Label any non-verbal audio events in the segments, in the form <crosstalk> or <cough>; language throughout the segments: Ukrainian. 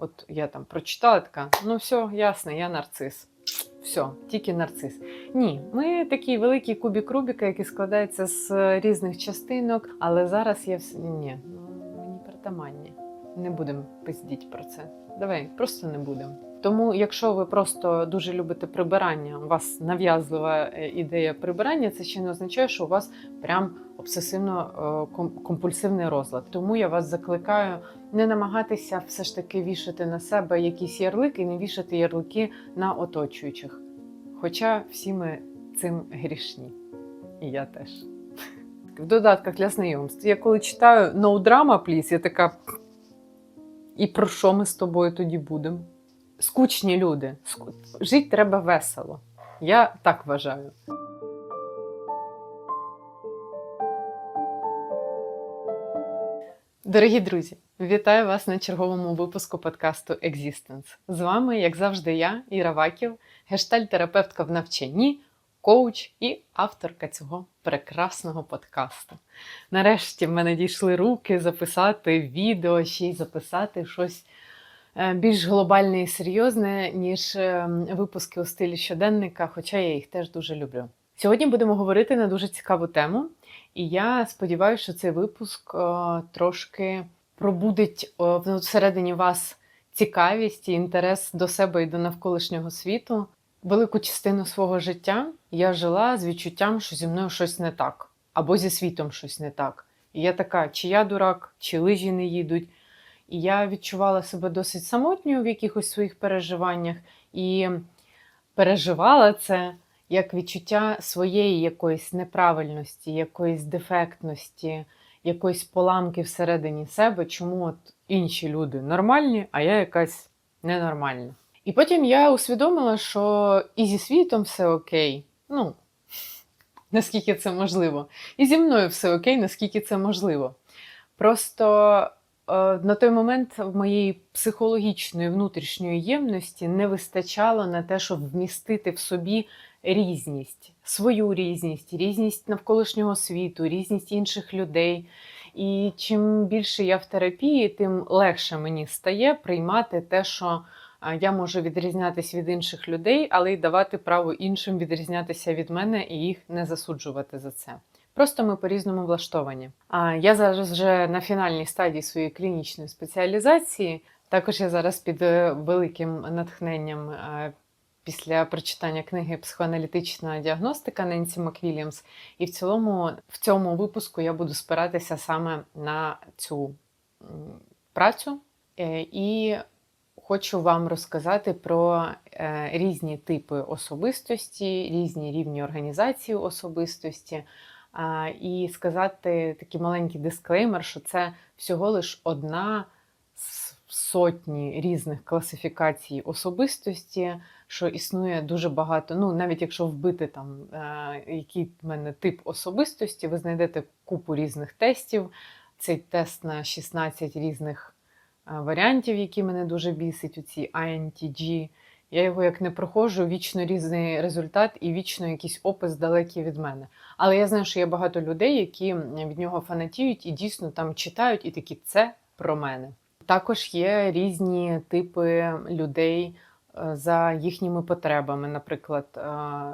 От я там прочитала така, ну все, ясно, я нарцис. Все, тільки нарцис. Ні, ми такий великий кубік Рубіка, який складається з різних частинок, але зараз я все. Ні, ну мені притаманні. Не будемо пиздіть про це. Давай, просто не будемо. Тому, якщо ви просто дуже любите прибирання, у вас нав'язлива е, ідея прибирання, це ще не означає, що у вас прям обсесивно-компульсивний розлад. Тому я вас закликаю не намагатися все ж таки вішати на себе якісь ярлики не вішати ярлики на оточуючих. Хоча всі ми цим грішні. І я теж. В додатках для знайомств. Я коли читаю No Drama, Please, я така. І про що ми з тобою тоді будемо? Скучні люди. Жити треба весело. Я так вважаю. Дорогі друзі, вітаю вас на черговому випуску подкасту Existence. З вами, як завжди, я, Іра Ваків, гештальтерапевтка в навчанні, коуч і авторка цього прекрасного подкасту. Нарешті в мене дійшли руки записати відео, ще й записати щось більш глобальне і серйозне, ніж е, випуски у стилі щоденника, хоча я їх теж дуже люблю. Сьогодні будемо говорити на дуже цікаву тему. І я сподіваюся, що цей випуск е, трошки пробудить е, всередині вас цікавість і інтерес до себе і до навколишнього світу. Велику частину свого життя я жила з відчуттям, що зі мною щось не так, або зі світом щось не так. І я така, чи я дурак, чи лижі не їдуть. І я відчувала себе досить самотньою в якихось своїх переживаннях і переживала це як відчуття своєї якоїсь неправильності, якоїсь дефектності, якоїсь поламки всередині себе, чому от інші люди нормальні, а я якась ненормальна. І потім я усвідомила, що і зі світом все окей. Ну, <laughs> наскільки це можливо. І зі мною все окей, наскільки це можливо. Просто на той момент в моєї психологічної внутрішньої ємності не вистачало на те, щоб вмістити в собі різність, свою різність, різність навколишнього світу, різність інших людей. І чим більше я в терапії, тим легше мені стає приймати те, що я можу відрізнятися від інших людей, але й давати право іншим відрізнятися від мене і їх не засуджувати за це. Просто ми по-різному влаштовані. А я зараз вже на фінальній стадії своєї клінічної спеціалізації. Також я зараз під е, великим натхненням е, після прочитання книги Психоаналітична діагностика Ненсі Маквільямс. І в цілому в цьому випуску я буду спиратися саме на цю працю. Е, І хочу вам розказати про різні типи особистості, різні рівні організації особистості. І сказати такий маленький дисклеймер, що це всього лиш одна з сотні різних класифікацій особистості, що існує дуже багато. Ну, навіть якщо вбити там, е, який в мене тип особистості, ви знайдете купу різних тестів. Цей тест на 16 різних е, варіантів, які мене дуже бісить, у ці INTG. Я його як не проходжу, вічно різний результат і вічно якийсь опис далекий від мене. Але я знаю, що є багато людей, які від нього фанатіють і дійсно там читають, і такі це про мене. Також є різні типи людей е, за їхніми потребами. Наприклад, е,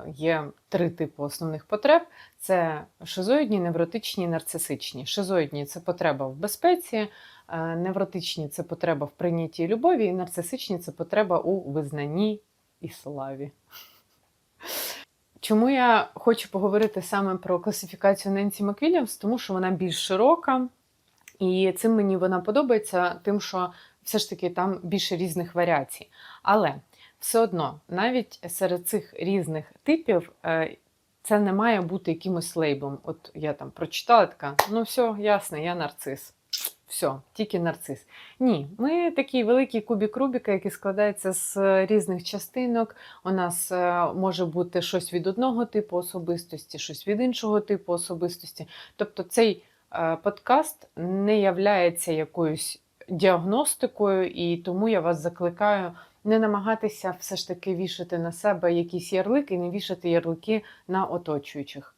є три типи основних потреб: це шизоїдні, невротичні, нарцисичні. Шизоїдні це потреба в безпеці, невротичні це потреба в прийнятті любові, і нарцисичні це потреба у визнанні і славі. Чому я хочу поговорити саме про класифікацію Ненсі Маквільямс? Тому що вона більш широка, і цим мені вона подобається, тим, що все ж таки там більше різних варіацій. Але все одно, навіть серед цих різних типів, е, це не має бути якимось лейблом. От я там прочитала така, ну все, ясно, я нарцис. Все, тільки нарцис. Ні, ми такий великий кубік Рубіка, який складається з різних частинок. У нас е, може бути щось від одного типу особистості, щось від іншого типу особистості. Тобто цей е, подкаст не являється якоюсь діагностикою, і тому я вас закликаю не намагатися все ж таки вішати на себе якісь ярлики не вішати ярлики на оточуючих.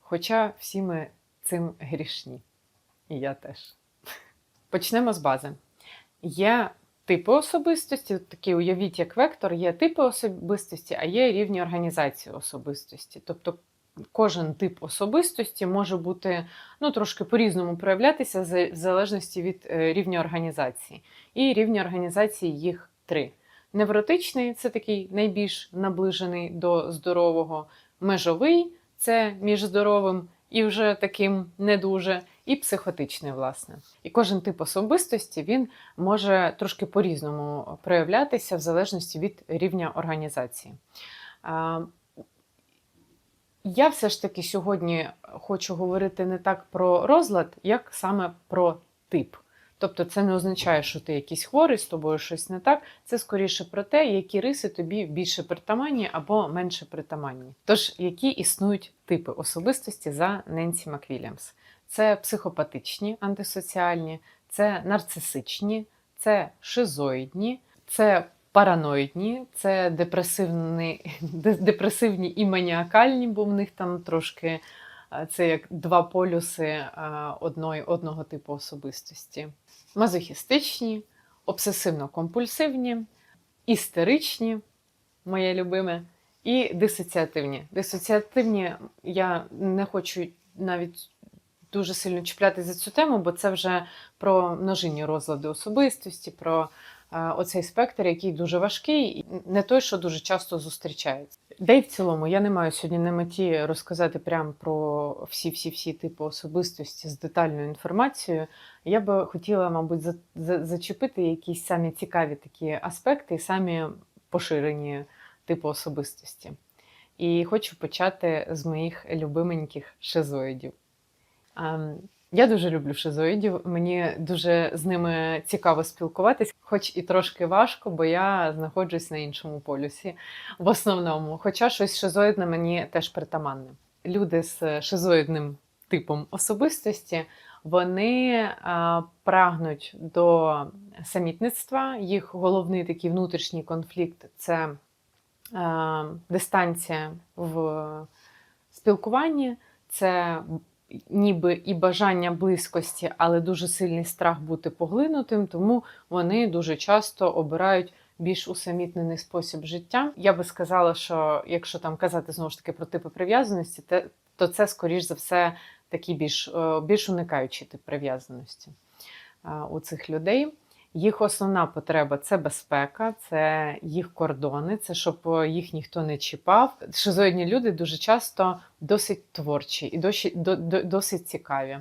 Хоча всі ми цим грішні. І я теж. Почнемо з бази. Є типи особистості. Такі уявіть, як вектор, є типи особистості, а є рівні організації особистості. Тобто кожен тип особистості може бути ну, трошки по-різному проявлятися в залежності від е, рівня організації. І рівні організації їх три. Невротичний це такий найбільш наближений до здорового, межовий це між здоровим і вже таким не дуже, і психотичний, власне. І кожен тип особистості він може трошки по-різному проявлятися в залежності від рівня організації. Я все ж таки сьогодні хочу говорити не так про розлад, як саме про тип. Тобто це не означає, що ти якийсь хворий, з тобою щось не так. Це скоріше про те, які риси тобі більше притаманні або менше притаманні. Тож, які існують типи особистості за Ненсі Маквілямс? Це психопатичні, антисоціальні, це нарцисичні, це шизоїдні, це параноїдні, це депресивні, <laughs> депресивні і маніакальні, бо в них там трошки це як два полюси одної, одного типу особистості. Мазохістичні, обсесивно-компульсивні, істеричні, моє любиме, і дисоціативні. Дисоціативні я не хочу навіть дуже сильно чіпляти за цю тему, бо це вже про множинні розлади особистості, про оцей спектр, який дуже важкий, і не той, що дуже часто зустрічається. Де й в цілому я не маю сьогодні на меті розказати прямо про всі-всі-всі типи особистості з детальною інформацією. Я би хотіла, мабуть, за, за, зачепити якісь самі цікаві такі аспекти і самі поширені типи особистості. І хочу почати з моїх любименьких шизоїдів. Я дуже люблю шизоїдів, мені дуже з ними цікаво спілкуватись, хоч і трошки важко, бо я знаходжусь на іншому полюсі в основному. Хоча щось шизоїдне мені теж притаманне. Люди з шизоїдним типом особистості вони а, прагнуть до самітництва. Їх головний такий внутрішній конфлікт це а, дистанція в спілкуванні. Це ніби і бажання близькості, але дуже сильний страх бути поглинутим, тому вони дуже часто обирають більш усамітнений спосіб життя. Я би сказала, що якщо там казати знову ж таки про типи прив'язаності, то це, скоріш за все, такі більш, е, більш уникаючі тип прив'язаності е, у цих людей. Їх основна потреба це безпека, це їх кордони, це щоб їх ніхто не чіпав. Шизоїдні люди дуже часто досить творчі і досить, цікаві.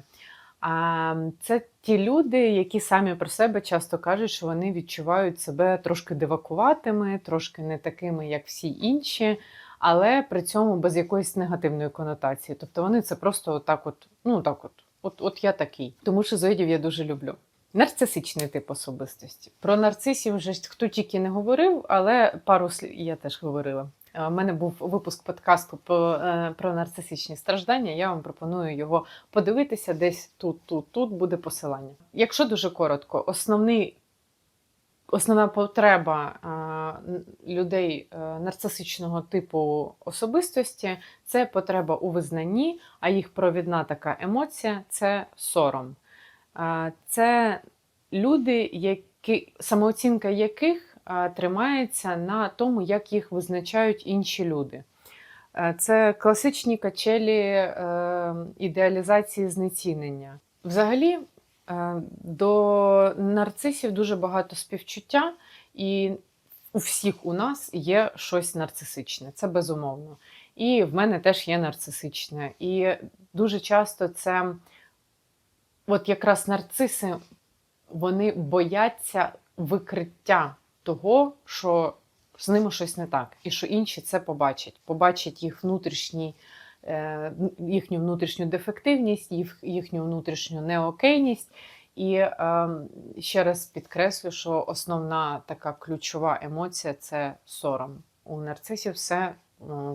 А це ті люди, які самі про себе часто кажуть, що вони відчувають себе трошки дивакуватими, трошки не такими, як всі інші, але при цьому без якоїсь негативної конотації. Тобто вони це просто отак, от, ну так, от, от, от я такий. Тому шизоїдів я дуже люблю. Нарцисичний тип особистості. Про нарцисів вже хто тільки не говорив, але пару слів я теж говорила. У мене був випуск подкасту про, е, про нарцисичні страждання. Я вам пропоную його подивитися десь тут, тут, тут буде посилання. Якщо дуже коротко, основний. Основна потреба е, людей е, нарцисичного типу особистості це потреба у визнанні, а їх провідна така емоція це сором. Це люди, які, самооцінка яких тримається на тому, як їх визначають інші люди. Це класичні качелі е, ідеалізації знецінення. Взагалі, е, до нарцисів дуже багато співчуття, і у всіх у нас є щось нарцисичне, це безумовно. І в мене теж є нарцисичне. І дуже часто це от якраз нарциси вони бояться викриття того, що з ними щось не так, і що інші це побачать. Побачать їх внутрішній, е, їхню внутрішню дефективність, їхню внутрішню неокейність. І е, ще раз підкреслю, що основна така ключова емоція це сором. У нарцисів все е,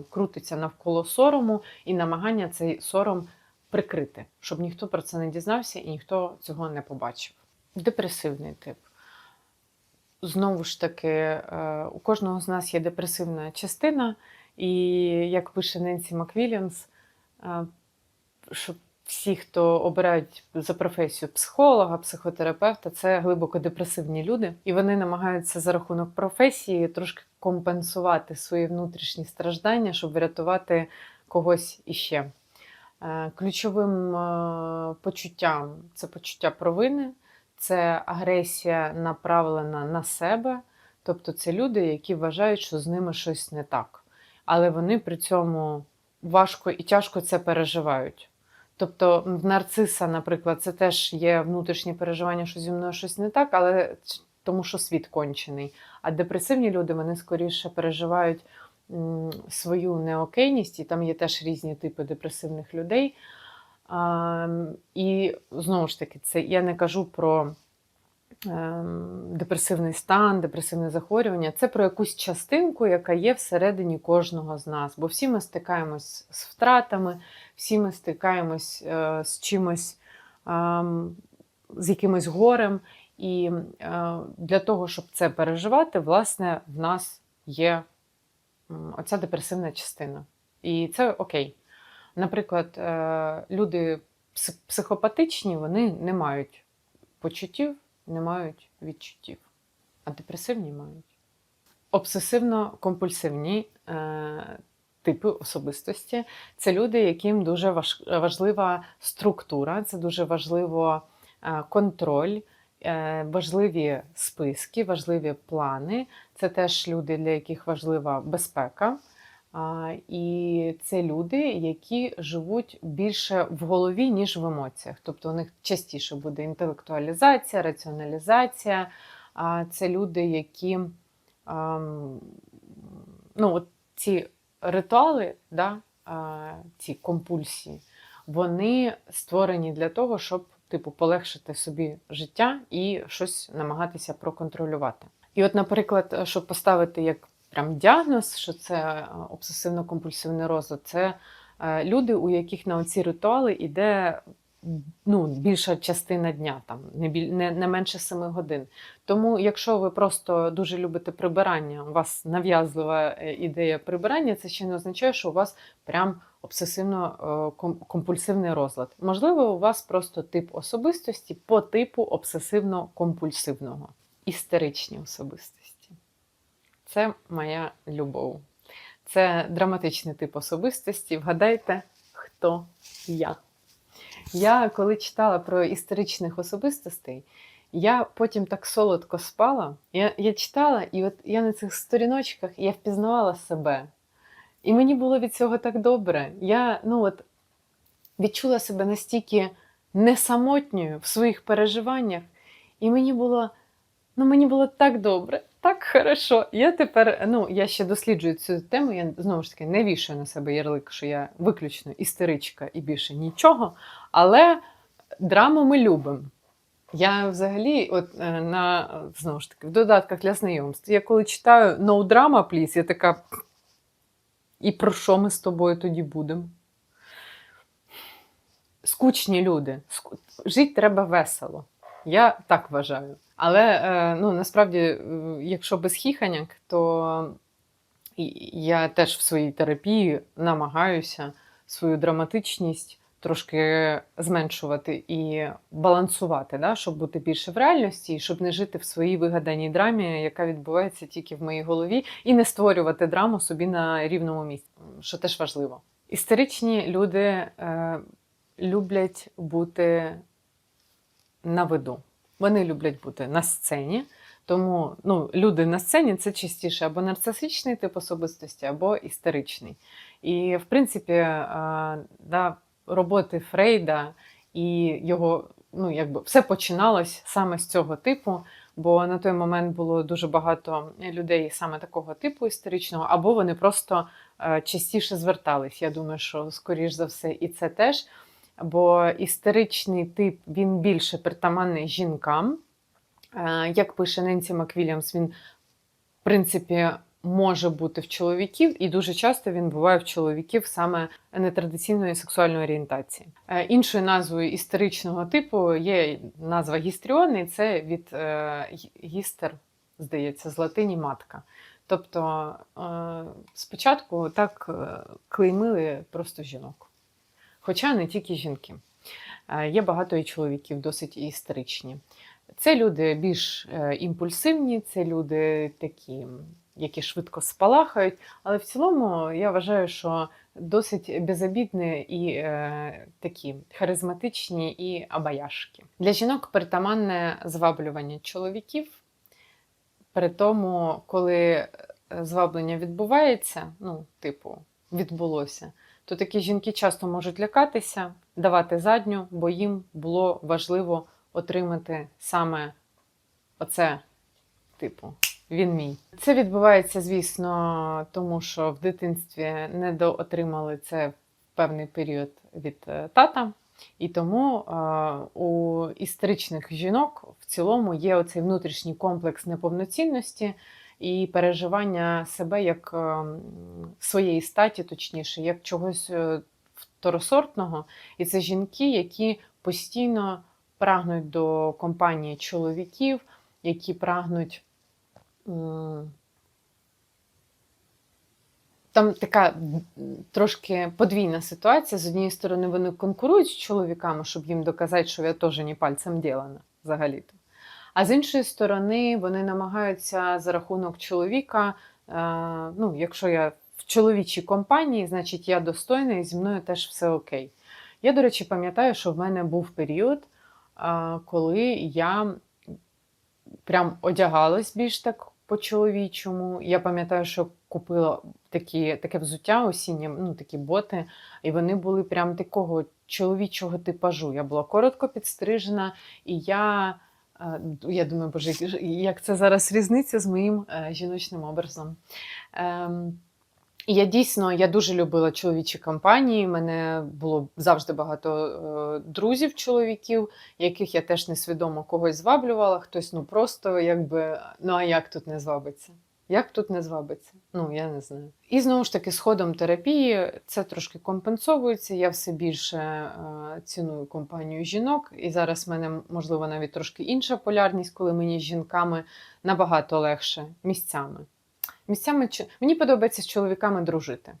крутиться навколо сорому і намагання цей сором прикрити, щоб ніхто про це не дізнався і ніхто цього не побачив. Депресивний тип. Знову ж таки, е, у кожного з нас є депресивна частина, і як пише Ненсі Маквіліамс, е, що всі, хто обирають за професію психолога, психотерапевта, це глибоко депресивні люди, і вони намагаються за рахунок професії трошки компенсувати свої внутрішні страждання, щоб врятувати когось іще. Е, Ключовим е, почуттям це почуття провини, це агресія направлена на себе. Тобто це люди, які вважають, що з ними щось не так. Але вони при цьому важко і тяжко це переживають. Тобто в нарциса, наприклад, це теж є внутрішнє переживання, що зі мною щось не так, але тому що світ кончений. А депресивні люди вони скоріше переживають свою неокейність, і там є теж різні типи депресивних людей. І знову ж таки, це я не кажу про ем, депресивний стан, депресивне захворювання. Це про якусь частинку, яка є всередині кожного з нас. Бо всі ми стикаємось з втратами, всі ми стикаємось е, з чимось, ем, з якимось горем. І е, для того, щоб це переживати, власне, в нас є оця депресивна частина. І це окей. Наприклад, е, люди психопатичні, вони не мають почуттів, не мають відчуттів, а депресивні мають. Обсесивно-компульсивні е, типи особистості це люди, яким дуже важ- важлива структура, це дуже важливо е, контроль, важливі списки, важливі плани. Це теж люди, для яких важлива безпека. І це люди, які живуть більше в голові, ніж в емоціях. Тобто у них частіше буде інтелектуалізація, раціоналізація. Це люди, які ну, от ці ритуали, да, ці компульсії, вони створені для того, щоб типу, полегшити собі життя і щось намагатися проконтролювати. І, от, наприклад, щоб поставити як прям діагноз, що це е, обсесивно-компульсивний розлад, це е, люди, у яких на оці ритуали йде ну, більша частина дня, там, не, біль, не, не менше 7 годин. Тому, якщо ви просто дуже любите прибирання, у вас нав'язлива е, ідея прибирання, це ще не означає, що у вас прям обсесивно-компульсивний розлад. Можливо, у вас просто тип особистості по типу обсесивно-компульсивного, істеричні особистості. Це моя любов. Це драматичний тип особистості. Вгадайте, хто я. Я коли читала про історичних особистостей, я потім так солодко спала. Я, я читала, і от я на цих сторіночках я впізнавала себе. І мені було від цього так добре. Я ну от, відчула себе настільки несамотньою в своїх переживаннях, і мені було, ну, мені було так добре, так хорошо. Я тепер, ну, я ще досліджую цю тему, я знову ж таки не вішаю на себе ярлик, що я виключно істеричка і більше нічого. Але драму ми любимо. Я взагалі, от е, на знову ж таки, в додатках для знайомств, я коли читаю No Drama, Please, я така. І про що ми з тобою тоді будемо? Скучні люди. Жити треба весело. Я так вважаю. Але е, ну, насправді, е, якщо без хіханьок, то я теж в своїй терапії намагаюся свою драматичність трошки зменшувати і балансувати, да, щоб бути більше в реальності, і щоб не жити в своїй вигаданій драмі, яка відбувається тільки в моїй голові, і не створювати драму собі на рівному місці, що теж важливо. Історичні люди е, люблять бути на виду. Вони люблять бути на сцені. Тому ну, люди на сцені це частіше або нарцисичний тип особистості, або істеричний. І, в принципі, е, да, роботи Фрейда і його, ну, якби все починалось саме з цього типу, бо на той момент було дуже багато людей саме такого типу історичного, або вони просто е, частіше звертались. Я думаю, що скоріш за все, і це теж. Бо істеричний тип він більше притаманний жінкам. Е, Як пише Ненсі Маквільямс, він, в принципі, може бути в чоловіків, і дуже часто він буває в чоловіків саме нетрадиційної сексуальної орієнтації. Е, Іншою назвою істеричного типу є назва гістріон, і це від е, гістер, здається, з латині матка. Тобто спочатку так клеймили просто жінок. Хоча не тільки жінки. Е, Є багато і чоловіків, досить істеричні. Це люди більш е, імпульсивні, це люди такі, які швидко спалахають. Але в цілому я вважаю, що досить безобідні і е, такі харизматичні і обаяшки. Для жінок притаманне зваблювання чоловіків. При тому, коли е, зваблення відбувається, ну, типу, відбулося, то такі жінки часто можуть лякатися, давати задню, бо їм було важливо отримати саме оце, типу, він мій. Це відбувається, звісно, тому що в дитинстві не доотримали це певний період від е, тата. І тому е, у історичних жінок в цілому є оцей внутрішній комплекс неповноцінності і переживання себе як е, своєї статі, точніше, як чогось е, второсортного. І це жінки, які постійно прагнуть до компанії чоловіків, які прагнуть. Там така трошки подвійна ситуація. З однієї сторони, вони конкурують з чоловіками, щоб їм доказати, що я теж не пальцем ділана взагалі-то. А з іншої сторони, вони намагаються за рахунок чоловіка, е, ну, якщо я в чоловічій компанії, значить я достойна і зі мною теж все окей. Я, до речі, пам'ятаю, що в мене був період, е, коли я прям одягалась більш так по-чоловічому. Я пам'ятаю, що купила такі, таке взуття осіннє, ну такі боти, і вони були прям такого чоловічого типажу. Я була коротко підстрижена, і я. Я думаю, боже, як це зараз різниця з моїм е, жіночним образом. Ем, я дійсно я дуже любила чоловічі компанії. У мене було завжди багато е, друзів, чоловіків, яких я теж несвідомо когось зваблювала, хтось ну просто якби ну а як тут не звабиться? Як тут не звабиться? Ну я не знаю. І знову ж таки, з ходом терапії це трошки компенсовується. Я все більше е, ціную компанію жінок, і зараз в мене можливо навіть трошки інша полярність, коли мені з жінками набагато легше місцями. Місцями мені подобається з чоловіками дружити.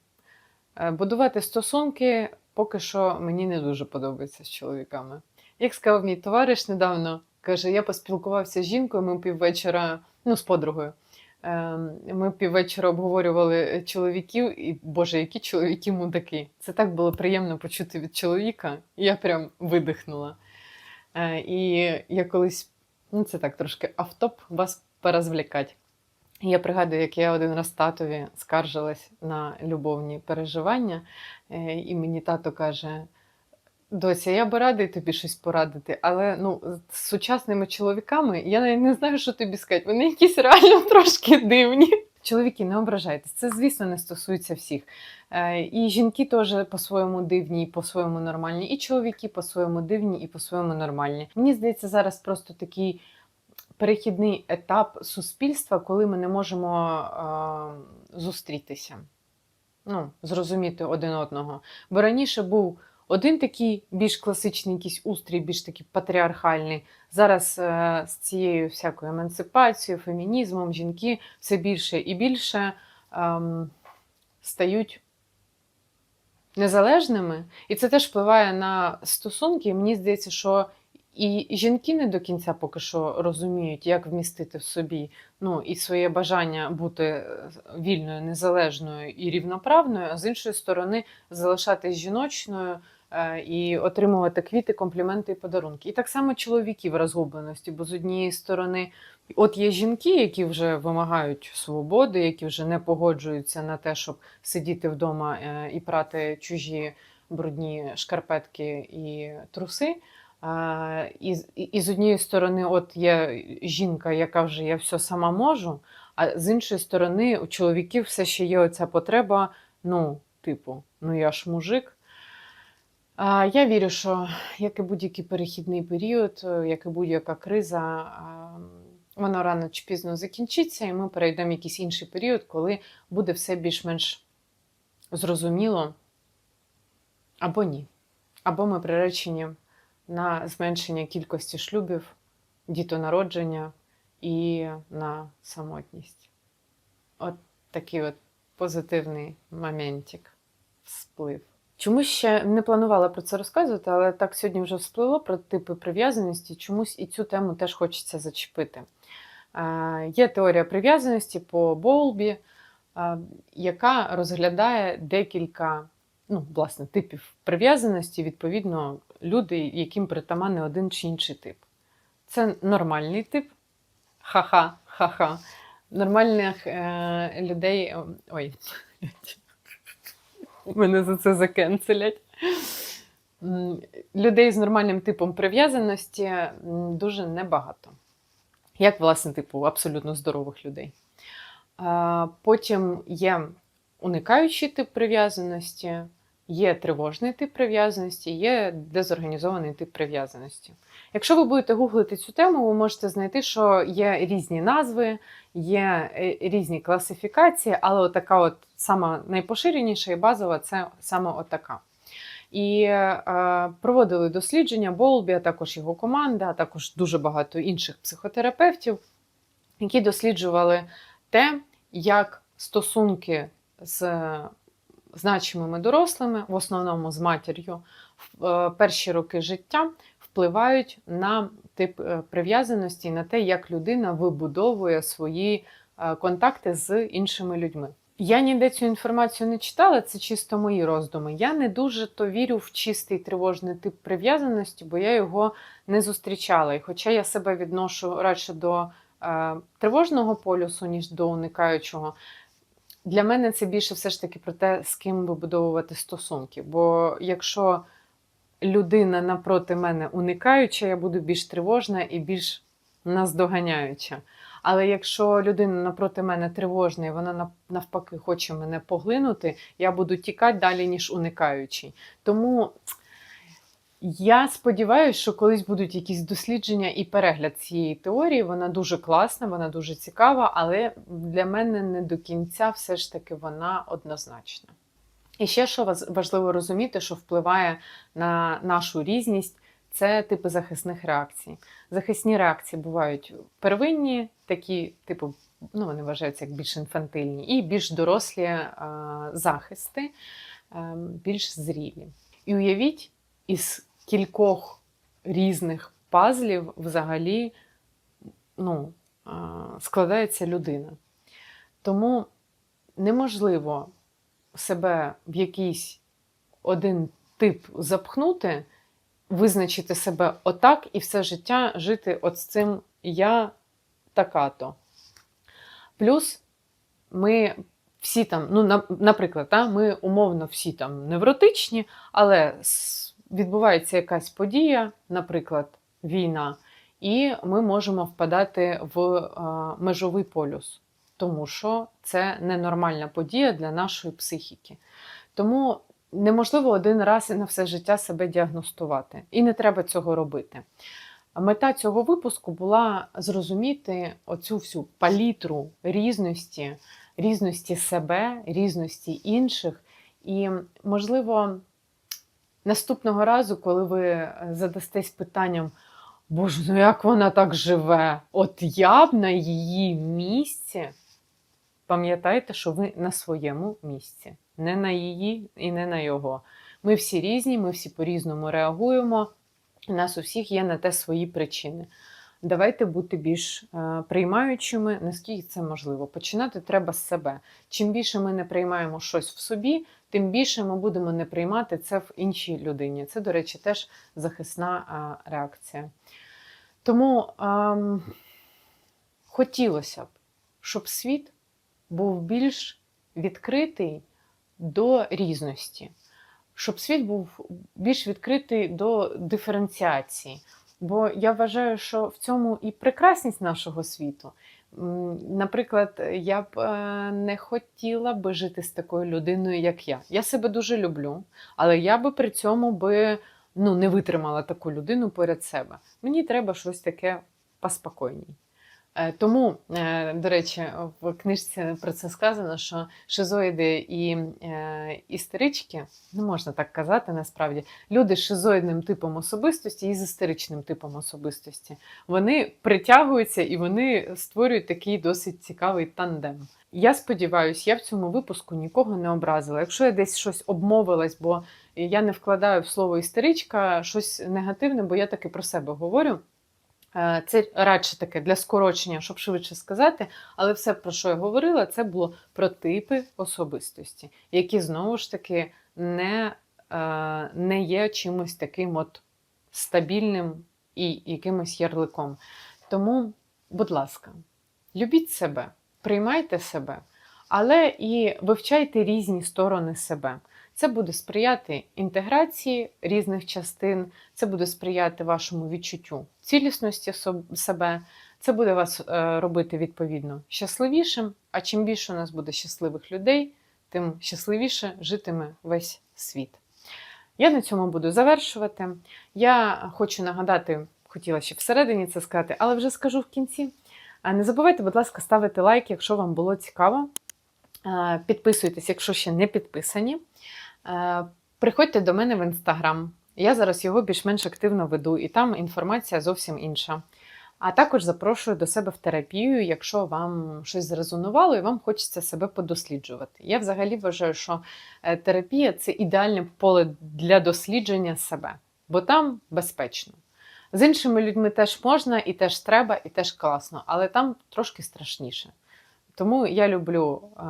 Е, Будувати стосунки поки що мені не дуже подобається з чоловіками. Як сказав мій товариш недавно, каже: я поспілкувався з жінкою, ми піввечора, ну, з подругою. Е, Ми піввечора обговорювали чоловіків, і Боже, які чоловіки мудаки. Це так було приємно почути від чоловіка. Я прям видихнула. Е, І я колись, ну це так трошки автоп, вас порозвлікати. Я пригадую, як я один раз татові скаржилась на любовні переживання, е, і мені тато каже: Дося, я би радий тобі щось порадити, але ну, з сучасними чоловіками я навіть не знаю, що тобі сказати. Вони якісь реально <laughs> трошки дивні. Чоловіки, не ображайтесь, це, звісно, не стосується всіх. Е, І жінки теж по-своєму дивні, і по-своєму нормальні, і чоловіки по-своєму дивні, і по-своєму нормальні. Мені здається, зараз просто такий перехідний етап суспільства, коли ми не можемо е, зустрітися, ну, зрозуміти один одного. Бо раніше був один такий більш класичний якийсь устрій, більш такий патріархальний. Зараз е, з цією всякою емансипацією, фемінізмом жінки все більше і більше ем, стають незалежними. І це теж впливає на стосунки. Мені здається, що і жінки не до кінця поки що розуміють, як вмістити в собі ну, і своє бажання бути е, вільною, незалежною і рівноправною, а з іншої сторони, залишатись жіночною е, і отримувати квіти, компліменти і подарунки. І так само чоловіки в розгубленості, бо з однієї сторони, от є жінки, які вже вимагають свободи, які вже не погоджуються на те, щоб сидіти вдома е, і прати чужі брудні шкарпетки і труси. З- і- і з однієї сторони, от є жінка, яка вже я все сама можу, а з іншої сторони, у чоловіків все ще є оця потреба, ну, типу, ну я ж мужик. Я вірю, що як і будь-який перехідний період, е, як і будь-яка криза, а, воно рано чи пізно закінчиться, і ми перейдемо в якийсь інший період, коли буде все більш-менш зрозуміло або ні. Або ми приречені на зменшення кількості шлюбів, дітонародження і на самотність. От такий от позитивний моментик всплив. Чомусь ще не планувала про це розказувати, але так сьогодні вже всплило про типи прив'язаності. Чомусь і цю тему теж хочеться зачепити. Є теорія прив'язаності по Болбі, яка розглядає декілька ну, власне, типів прив'язаності, відповідно, люди, яким притаманний один чи інший тип. Це нормальний тип. Ха-ха, ха-ха. Нормальних е, людей. Ой. Мене за це закенцелять. Людей з нормальним типом прив'язаності дуже небагато. Як, власне, типу, абсолютно здорових людей. Потім є уникаючий тип прив'язаності, є тривожний тип прив'язаності, є дезорганізований тип прив'язаності. Якщо ви будете гуглити цю тему, ви можете знайти, що є різні назви, є е, різні класифікації, але отака от сама найпоширеніша і базова це саме отака. І е, проводили дослідження Болбі, а також його команда, а також дуже багато інших психотерапевтів, які досліджували те, як стосунки з значимими дорослими, в основному з матір'ю, в е, перші роки життя впливають на тип е, прив'язаності на те, як людина вибудовує свої е, контакти з іншими людьми. Я ніде цю інформацію не читала, це чисто мої роздуми. Я не дуже то вірю в чистий тривожний тип прив'язаності, бо я його не зустрічала. І хоча я себе відношу радше до е, тривожного полюсу, ніж до уникаючого, для мене це більше все ж таки про те, з ким вибудовувати стосунки. Бо якщо людина напроти мене уникаюча, я буду більш тривожна і більш наздоганяюча. Але якщо людина напроти мене тривожна і вона навпаки хоче мене поглинути, я буду тікати далі, ніж уникаючий. Тому я сподіваюся, що колись будуть якісь дослідження і перегляд цієї теорії. Вона дуже класна, вона дуже цікава, але для мене не до кінця все ж таки вона однозначна. І ще що важливо розуміти, що впливає на нашу різність, це типи захисних реакцій. Захисні реакції бувають первинні, такі, типу, ну вони вважаються як більш інфантильні, і більш дорослі е, захисти, е, більш зрілі. І уявіть, із кількох різних пазлів взагалі ну, складається людина. Тому неможливо себе в якийсь один тип запхнути, визначити себе отак і все життя жити от з цим я така-то. Плюс ми всі там, ну, наприклад, та, ми умовно всі там невротичні, але відбувається якась подія, наприклад, війна, і ми можемо впадати в е, межовий полюс, тому що це ненормальна подія для нашої психіки. Тому неможливо один раз і на все життя себе діагностувати, і не треба цього робити. Мета цього випуску була зрозуміти оцю всю палітру різності, різності себе, різності інших. І, можливо, наступного разу, коли ви задастесь питанням, Боже, ну як вона так живе? От я б на її місці. Пам'ятайте, що ви на своєму місці, не на її і не на його. Ми всі різні, ми всі по-різному реагуємо. У нас у всіх є на те свої причини. Давайте бути більш е, приймаючими, наскільки це можливо. Починати треба з себе. Чим більше ми не приймаємо щось в собі, тим більше ми будемо не приймати це в іншій людині. Це, до речі, теж захисна реакція. Тому ем, хотілося б, щоб світ був більш відкритий до різності, щоб світ був більш відкритий до диференціації. Бо я вважаю, що в цьому і прекрасність нашого світу. Наприклад, я б е, не хотіла би жити з такою людиною, як я. Я себе дуже люблю, але я би при цьому би ну, не витримала таку людину поряд себе. Мені треба щось таке поспокійній. Е, Тому, е, до речі, в книжці про це сказано, що шизоїди і е, істерички, не можна так казати насправді, люди з шизоїдним типом особистості і з істеричним типом особистості, вони притягуються і вони створюють такий досить цікавий тандем. Я сподіваюся, я в цьому випуску нікого не образила. Якщо я десь щось обмовилась, бо я не вкладаю в слово істеричка щось негативне, бо я таки про себе говорю. Е, Це радше таке для скорочення, щоб швидше сказати, але все, про що я говорила, це було про типи особистості, які знову ж таки не, е, не є чимось таким от стабільним і якимось ярликом. Тому, будь ласка, любіть себе, приймайте себе, але і вивчайте різні сторони себе. Це буде сприяти інтеграції різних частин, це буде сприяти вашому відчуттю цілісності себе, це буде вас е, робити відповідно щасливішим. А чим більше у нас буде щасливих людей, тим щасливіше житиме весь світ. Я на цьому буду завершувати. Я хочу нагадати, хотіла ще всередині це сказати, але вже скажу в кінці. Не забувайте, будь ласка, ставити лайк, якщо вам було цікаво. Е, Підписуйтесь, якщо ще не підписані. Е, Приходьте до мене в інстаграм. Я зараз його більш-менш активно веду, і там інформація зовсім інша. А також запрошую до себе в терапію, якщо вам щось зрезонувало і вам хочеться себе подосліджувати. Я взагалі вважаю, що е, терапія це ідеальне поле для дослідження себе, бо там безпечно. З іншими людьми теж можна, і теж треба, і теж класно, але там трошки страшніше. Тому я люблю е,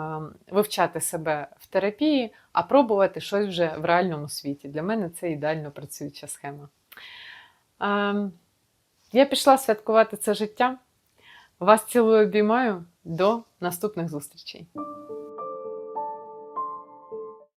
вивчати себе в терапії, а пробувати щось вже в реальному світі. Для мене це ідеально працююча схема. Е, я пішла святкувати це життя. Вас цілую обіймаю. До наступних зустрічей.